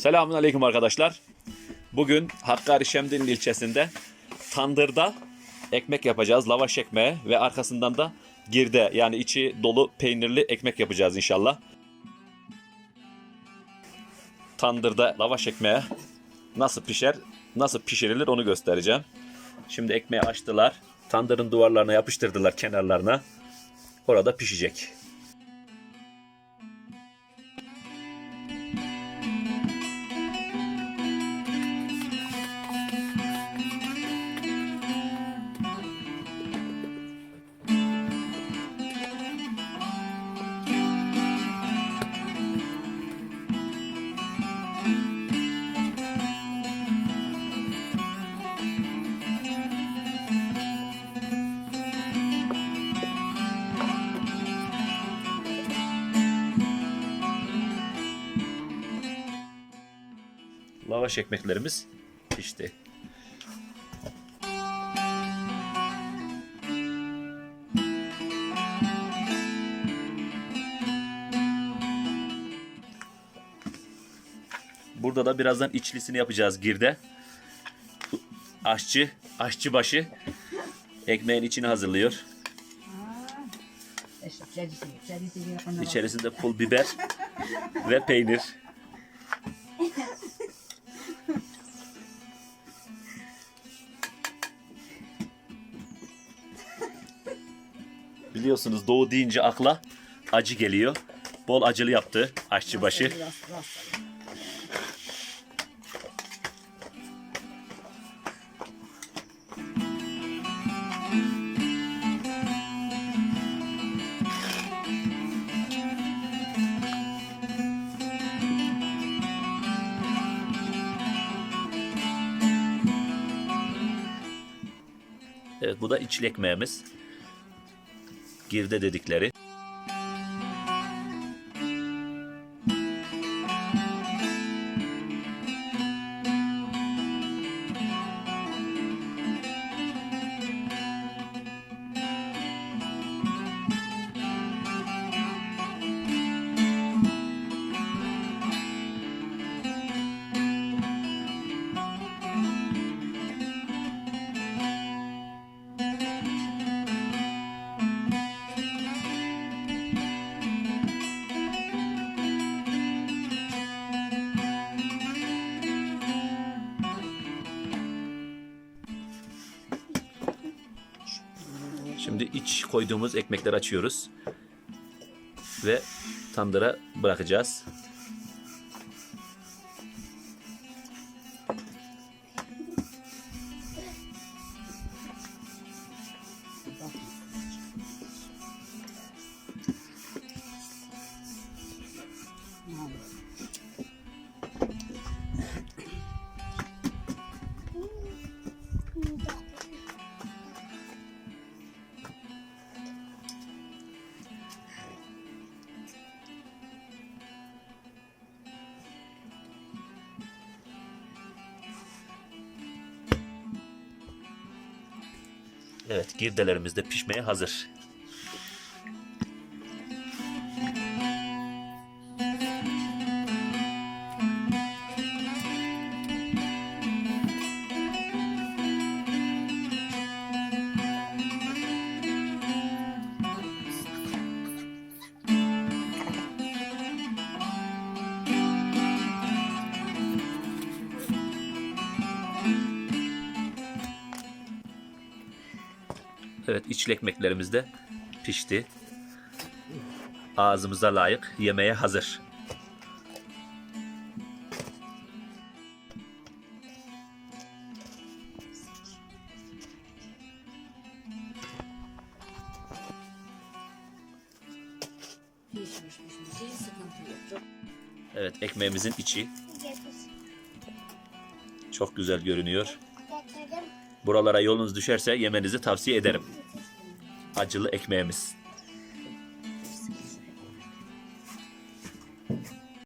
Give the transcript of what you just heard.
Selamun Aleyküm arkadaşlar. Bugün Hakkari Şemdinli ilçesinde tandırda ekmek yapacağız. Lavaş ekmeği ve arkasından da girde yani içi dolu peynirli ekmek yapacağız inşallah. Tandırda lavaş ekmeği nasıl pişer, nasıl pişirilir onu göstereceğim. Şimdi ekmeği açtılar. Tandırın duvarlarına yapıştırdılar kenarlarına. Orada pişecek. Lavaş ekmeklerimiz pişti. Burada da birazdan içlisini yapacağız girde. Aşçı, aşçı başı ekmeğin içini hazırlıyor. İçerisinde pul biber ve peynir. Biliyorsunuz doğu deyince akla acı geliyor. Bol acılı yaptı aşçıbaşı. Evet bu da içli ekmeğimiz. Girde dedikleri. Şimdi iç koyduğumuz ekmekleri açıyoruz. Ve tandıra bırakacağız. Evet girdelerimiz de pişmeye hazır. Evet içli ekmeklerimiz de pişti. Ağzımıza layık yemeğe hazır. Evet ekmeğimizin içi çok güzel görünüyor. Buralara yolunuz düşerse yemenizi tavsiye ederim. Acılı ekmeğimiz.